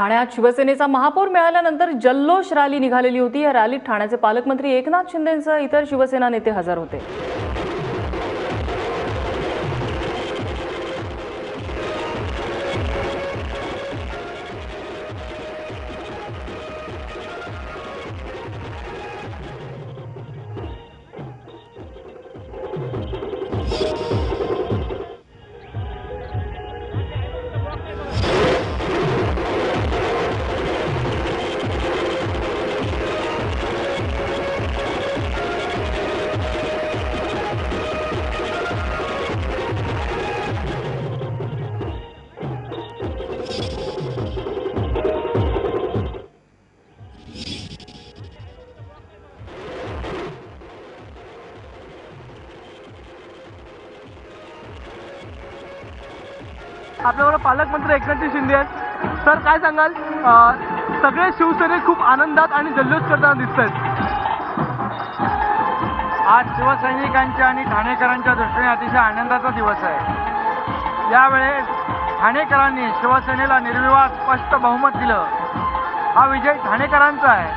ठाण्यात शिवसेनेचा महापौर मिळाल्यानंतर जल्लोष रॅली निघालेली होती. या रॅलीत ठाण्याचे पालकमंत्री एकनाथ शिंदेसह इतर शिवसेना नेते हजर होते. आपल्याबरोबर पालकमंत्री एकनाथजी शिंदे आहेत. सर काय सांगाल? सगळे शिवसेने खूप आनंदात आणि जल्लोष करताना दिसत आहेत आज शिवसैनिकांच्या आणि ठाणेकरांच्या दृष्टीने अतिशय आनंदाचा दिवस आहे. यावेळेस ठाणेकरांनी शिवसेनेला निर्विवाद स्पष्ट बहुमत दिलं. हा विजय ठाणेकरांचा आहे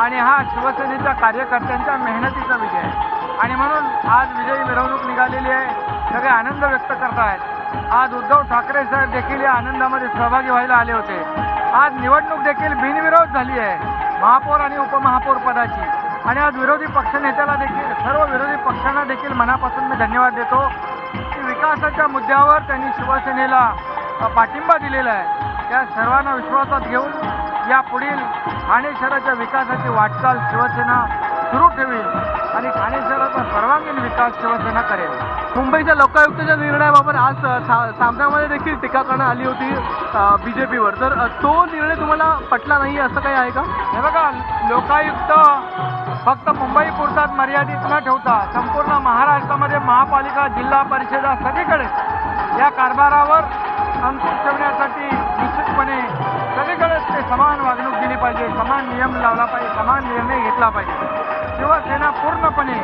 आणि हा शिवसेनेच्या कार्यकर्त्यांच्या मेहनतीचा विजय आहे. आणि म्हणून आज विजयी मिरवणूक निघालेली आहे. सगळे आनंद व्यक्त करतायत. आज उद्धव ठाकरे साहेब देखील या आनंदामध्ये सहभागी व्हायला आले होते. आज निवडणूक देखील बिनविरोध झाली आहे. महापौर आणि उपमहापौर पदाची. आणि आज विरोधी पक्षनेत्याला देखील सर्व विरोधी पक्षांना देखील मनापासून मी धन्यवाद देतो. की विकासाच्या मुद्द्यावर त्यांनी शिवसेनेला पाठिंबा दिलेला आहे. त्या सर्वांना विश्वासात घेऊन या पुढील ठाणे शहराच्या विकासाची वाटचाल शिवसेना सुरू ठेवील. आणि ठाणे शहराचा सर्वांगीण विकास शिवसेना करेल. मुंबईच्या लोकायुक्ताच्या निर्णयाबाबत आज सामन्यामध्ये देखील टीका करण्यात आली होती बीजेपीवर. तर तो निर्णय तुम्हाला पटला नाही असं काही आहे का? हे बघा लोकायुक्त फक्त मुंबई पुरतात मर्यादित न ठेवता संपूर्ण महाराष्ट्रामध्ये महापालिका जिल्हा परिषदा सगळीकडे या कारभारावर अंकुश ठेवण्यासाठी निश्चितपणे सगळीकडेच ते समान वागणूक दिली पाहिजे समान नियम लावला पाहिजे समान निर्णय घेतला पाहिजे. शिवसेना पूर्णपणे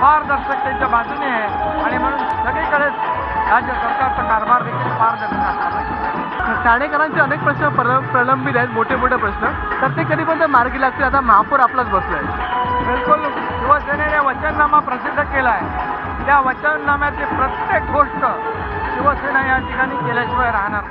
पारदर्शकतेच्या बाजूने आहे. आणि म्हणून सगळीकडेच राज्य सरकारचा कारभार देखील पारदर्शक असला पाहिजे ठाणेकरांचे अनेक प्रश्न प्रल- प्रलंबित आहेत मोठे मोठे प्रश्न. तर ते कधीपर्यंत मार्गी लागतील आता महापौर आपलाच बसलाय. बिलकुल शिवसेनेने वचननामा प्रसिद्ध केला आहे त्या वचननाम्याची प्रत्येक गोष्ट शिवसेना या ठिकाणी केल्याशिवाय राहणार.